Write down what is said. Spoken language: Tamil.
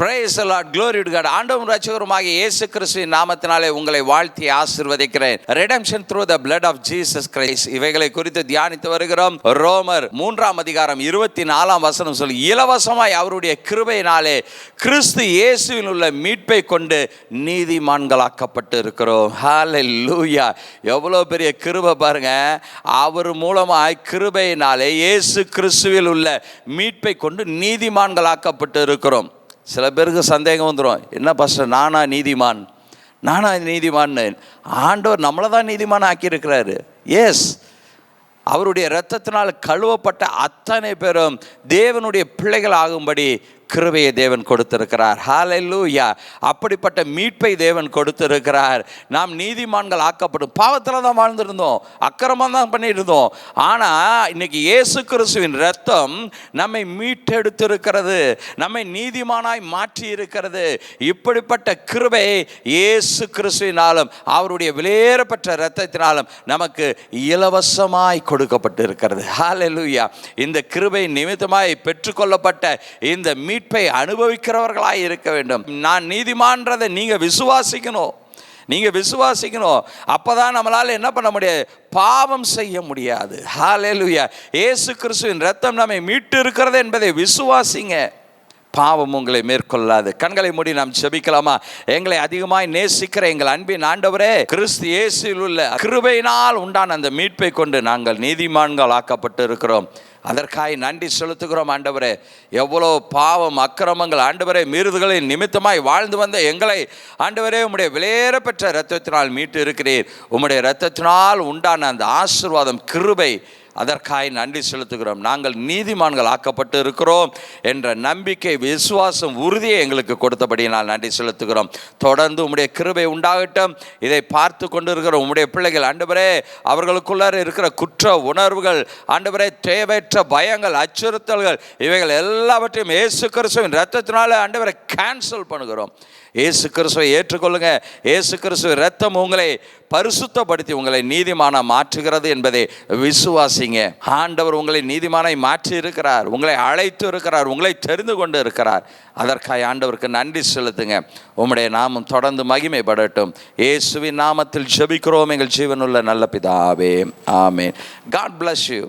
Praise Lord glory to God God. ஆண்டவரும் ரட்சகருமாகிய இயேசு கிறிஸ்துவின் நாமத்தினாலே உங்களை வாழ்த்தி ஆசிர்வதிக்கிறேன். Redemption through the blood of Jesus Christ இவைகளை குறித்து தியானித்து வருகிறோம். ரோமர் மூன்றாம் அதிகாரம் இருபத்தி நாலாம் வசனம் சொல்லி இலவசமாய் அவருடைய கிருபையினாலே கிறிஸ்து இயேசுவில் உள்ள மீட்பை கொண்டு நீதிமான்களாக்கப்பட்டு இருக்கிறோம். ஹalleluya எவ்வளோ பெரிய கிருபை பாருங்க. அவர் மூலமாய் கிருபையினாலே இயேசு கிறிஸ்துவில் உள்ள மீட்பை கொண்டு நீதிமான்களாக்கப்பட்டு இருக்கிறோம். சில பேருக்கு சந்தேகம் வந்துடும் என்ன பாஸ்டர் நானா நீதிமான்? நானா நீதிமான்னு. ஆண்டவர் நம்மளை தான் நீதிமான் ஆக்கியிருக்கிறாரு எஸ் அவருடைய இரத்தத்தினால் கழுவப்பட்ட அத்தனை பேரும் தேவனுடைய பிள்ளைகள் ஆகும்படி கிருபையை தேவன் கொடுத்திருக்கிறார். ஹாலெல்லூயா அப்படிப்பட்ட மீட்பை தேவன் கொடுத்திருக்கிறார். நாம் நீதிமான்கள் ஆக்கப்படும். பாவத்தில் தான் வாழ்ந்துருந்தோம். அக்கிரமம் தான் பண்ணியிருந்தோம். ஆனால் இன்னைக்கு இயேசு கிறிஸ்துவின் ரத்தம் நம்மை மீட்டெடுத்திருக்கிறது. நம்மை நீதிமானாய் மாற்றி இருக்கிறது இப்படிப்பட்ட கிருபை இயேசு கிறிஸ்துவினாலும் அவருடைய விலையேறப்பட்ட ரத்தத்தினாலும் நமக்கு இலவசமாய் கொடுக்கப்பட்டு இருக்கிறது ஹalleluya இந்த கிருபை நிமித்தமாய் பெற்றுக்கொள்ளப்பட்ட இந்த மீட்பை அனுபவிக்கிறவர்களாக இருக்க வேண்டும். நான் நீதிமான்றதை நீங்கள் விசுவாசிக்கணும். நீங்கள் விசுவாசிக்கணும். அப்பதான் நம்மளால் என்ன பண்ண முடியாது? பாவம் செய்ய முடியாது. ஹalleluya இயேசு கிறிஸ்துவின் ரத்தம் நம்மை மீட்டு இருக்கிறது என்பதை விசுவாசிங்க. பாவம் உங்களை மேற்கொள்ளாது. கண்களை மூடி நாம் ஜெபிக்கலாமா? எங்களை அதிகமாய் நேசிக்கிற எங்கள் அன்பின் ஆண்டவரே கிறிஸ்து இயேசுவில் உள்ள கிருபையினால் உண்டான அந்த மீட்பை கொண்டு நாங்கள் நீதிமான்கள் ஆக்கப்பட்டு இருக்கிறோம் அதற்காய் நன்றி செலுத்துகிறோம் ஆண்டவரே. எவ்வளோ பாவம் அக்கிரமங்கள் ஆண்டவரே மீறுதல்களின் நிமித்தமாய் வாழ்ந்து வந்த எங்களை ஆண்டவரே உம்முடைய விலையேற பெற்ற இரத்தத்தினால் மீட்டு இருக்கிறீர். உம்முடைய இரத்தத்தினால் உண்டான அந்த ஆசீர்வாதம் கிருபை அதற்காய் நன்றி செலுத்துகிறோம். நாங்கள் நீதிமான்கள் ஆக்கப்பட்டு இருக்கிறோம் என்ற நம்பிக்கை விசுவாசம் உறுதியை எங்களுக்கு கொடுத்தபடி நான் நன்றி செலுத்துகிறோம். தொடர்ந்து உம்முடைய கிருபை உண்டாகட்டும். இதை பார்த்து கொண்டிருக்கிற உம்முடைய பிள்ளைகள் ஆண்டவரே அவர்களுக்குள்ளார இருக்கிற குற்ற உணர்வுகள் ஆண்டவரே தேவையற்ற பயங்கள் அச்சுறுத்தல்கள் இவைகள் எல்லாவற்றையும் இயேசு கிறிஸ்துவின் ரத்தத்தினால ஆண்டவரை கேன்சல் பண்ணுகிறோம். இயேசு கிறிஸ்துவை ஏற்றுக்கொள்ளுங்க. இயேசு கிறிஸ்துவ ரத்தம் உங்களை பரிசுத்தப்படுத்தி உங்களை நீதிமான மாற்றுகிறது என்பதை விசுவாசிங்க. ஆண்டவர் உங்களை நீதிமானை மாற்றி இருக்கிறார். உங்களை அழைத்து இருக்கிறார். உங்களை தெரிந்து கொண்டு இருக்கிறார். அதற்காக ஆண்டவருக்கு நன்றி செலுத்துங்க. உம்முடைய நாமம் தொடர்ந்து மகிமைப்படட்டும். இயேசுவின் நாமத்தில் ஜெபிக்கிறோம். எங்கள் ஜீவனுள்ள நல்ல பிதாவே. ஆமென். God bless you